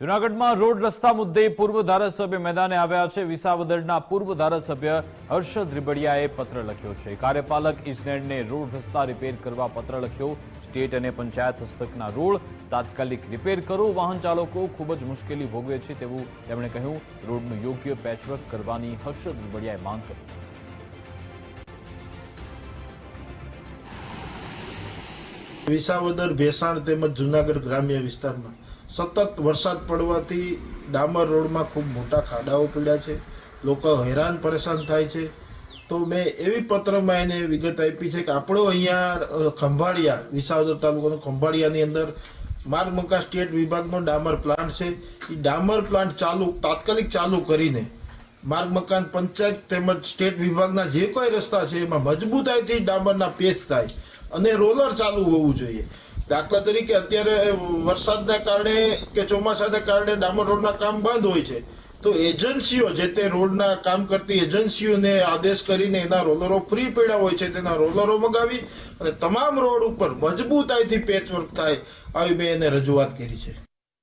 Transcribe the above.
જૂનાગઢમાં રોડ રસ્તા મુદ્દે પૂર્વ ધારાસભ્ય મેદાને આવ્યા છે. વિસાવદરના પૂર્વ ધારાસભ્ય હર્ષદ રીબડિયાએ પત્ર લખ્યો છે. કાર્યપાલક ઇજનેરને રોડ રસ્તા રિપેર કરવા પત્ર લખ્યો. સ્ટેટ અને પંચાયત હસ્તકના રોડ તાત્કાલિક રિપેર કરો. વાહન ચાલકો ખૂબ જ મુશ્કેલી ભોગવે છે તેવું તેમણે કહ્યું. રોડનું યોગ્ય પેચવર્ક કરવાની હર્ષદ રીબડિયાએ માંગ કરી. વિસાવદર, ભેસાણ તેમજ જુનાગઢ ગ્રામ્ય વિસ્તારમાં સતત વરસાદ પડવાથી ડામર રોડમાં ખૂબ મોટા ખાડાઓ પડ્યા છે. લોકો હેરાન પરેશાન થાય છે. તો મેં એવી પત્રમાં એને વિગત આપી છે કે આપણો અહીંયા ખંભાળિયા, વિસાવદર તાલુકાનો ખંભાળિયાની અંદર માર્ગ મકાન સ્ટેટ વિભાગનો ડામર પ્લાન્ટ છે. એ ડામર પ્લાન્ટ ચાલુ, તાત્કાલિક ચાલુ કરીને માર્ગ મકાન પંચાયત તેમજ સ્ટેટ વિભાગના જે કોઈ રસ્તા છે, એમાં મજબૂતાઈથી ડામરના પેચ થાય અને રોલર ચાલુ હોવું જોઈએ. દાખલા તરીકે અત્યારે વરસાદના કારણે કે ચોમાસાના કારણે ડામર રોડના કામ બંધ હોય છે. તો એજન્સીઓ જે તે રોડના કામ કરતી એજન્સીઓને આદેશ કરીને એના રોલરો ફ્રી પડ્યા હોય છે તેના રોલરો મગાવી અને તમામ રોડ ઉપર મજબૂતાઈથી પેચવર્ક થાય, આવી મેં એને રજૂઆત કરી છે.